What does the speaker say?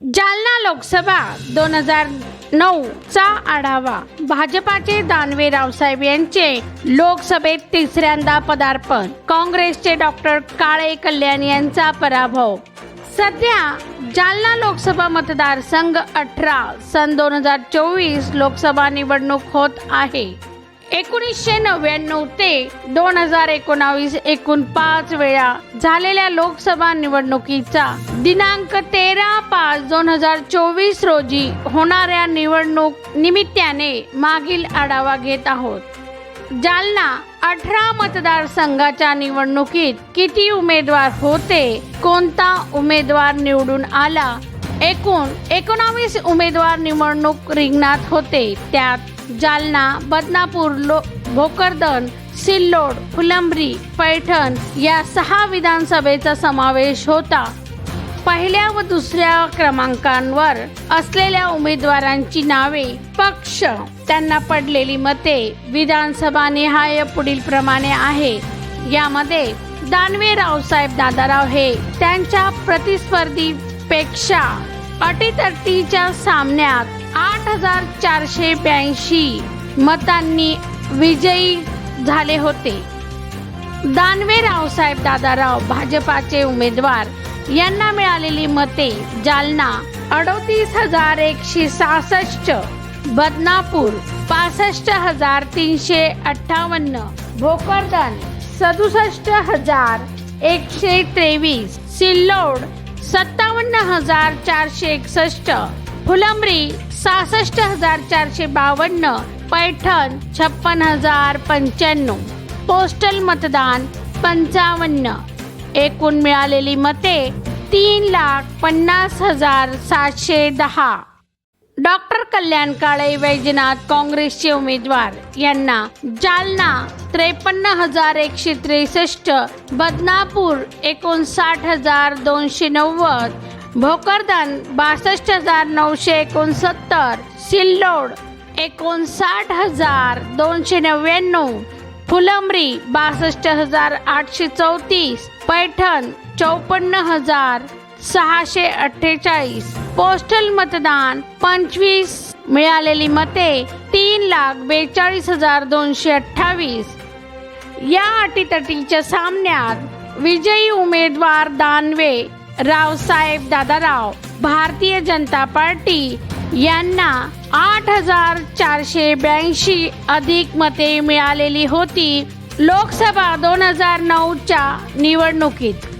जालना लोकसभा दोन हजार नऊचा आढावा. भाजपाचे दानवे रावसाहेब यांचे लोकसभेत तिसऱ्यांदा पदार्पण. काँग्रेसचे डॉक्टर काळे कल्याण यांचा पराभव. सध्या जालना लोकसभा मतदारसंघ अठरा सन दोन हजार चोवीस लोकसभा निवडणूक होत आहे. एकोणीसशे नव्याण्णव ते दोन हजार एकोणावीस एकूण पाच वेळा झालेल्या लोकसभा निवडणुकीचा दिनांक तेरा पाच दोन हजार चोवीस रोजी होणाऱ्या निवडणूक निमित्ताने मागील आढावा घेत आहोत. जालना अठरा मतदारसंघाच्या निवडणुकीत किती उमेदवार होते कोणता उमेदवार निवडून आला? एकूण एकोणावीस उमेदवार निवडणूक रिंगणात होते त्यात जालना बदनापूर लो भोकरदन सिल्लोड फुलंब्री पैठण या सहा विधानसभेचा समावेश होता. पहिल्या व दुसऱ्या क्रमांकांवर असलेल्या उमेदवारांची नावे पक्ष त्यांना पडलेली मते विधानसभा निहाय पुढील प्रमाणे आहे. यामध्ये दानवे रावसाहेब दादाराव हे त्यांच्या प्रतिस्पर्धीपेक्षा अटीतटीच्या सामन्यात आठ हजार चारशे ब्याऐंशी मतांनी विजयी झाले होते. दानवे रावसाहेब दादाराव भाजपाचे उमेदवार यांना मिळालेली मते जालना अडोतीस हजार एकशे सहासष्ट बदनापूर पासष्ट हजार तीनशे अठ्ठावन्न भोकरदन सदुसष्ट हजार एकशे तेवीस सिल्लोड सत्तावन्न हजार चारशे एकसष्ट फुलंब्री सहासष्ट हजार चारशे बावन्न पैठण छप्पन हजार पंच्याण्णव. पोस्टल मतदान पंचावन्न. एकूण मिळालेली मते तीन लाख पन्नास हजार सातशे दहा. डॉक्टर कल्याण काळे वैजनाथ काँग्रेसचे उमेदवार. यांना जालना त्रेपन्न हजार एकशे त्रेसष्ट बदनापूर एकोणसाठ हजार दोनशे नव्वद भोकरदन बासष्ट हजार नऊशे एकोणसत्तर सिल्लोड एकोणसाठ हजार दोनशे नव्याण्णव फुलंब्री बासष्ट हजार आठशे चौतीस पैठण चौपन्न हजार सहाशे अठ्ठेचाळीस. पोस्टल मतदान पंचवीस. मिळालेली मते तीन लाख बेचाळीस हजार दोनशे अठ्ठावीस. या अटीतटीच्या सामन्यात विजयी उमेदवार दानवे रावसाहेब दादाराव भारतीय जनता पार्टी यांना आठ हजार चारशे ब्याऐंशी अधिक मते मिळालेली होती लोकसभा दोन हजार नऊच्या निवडणुकीत.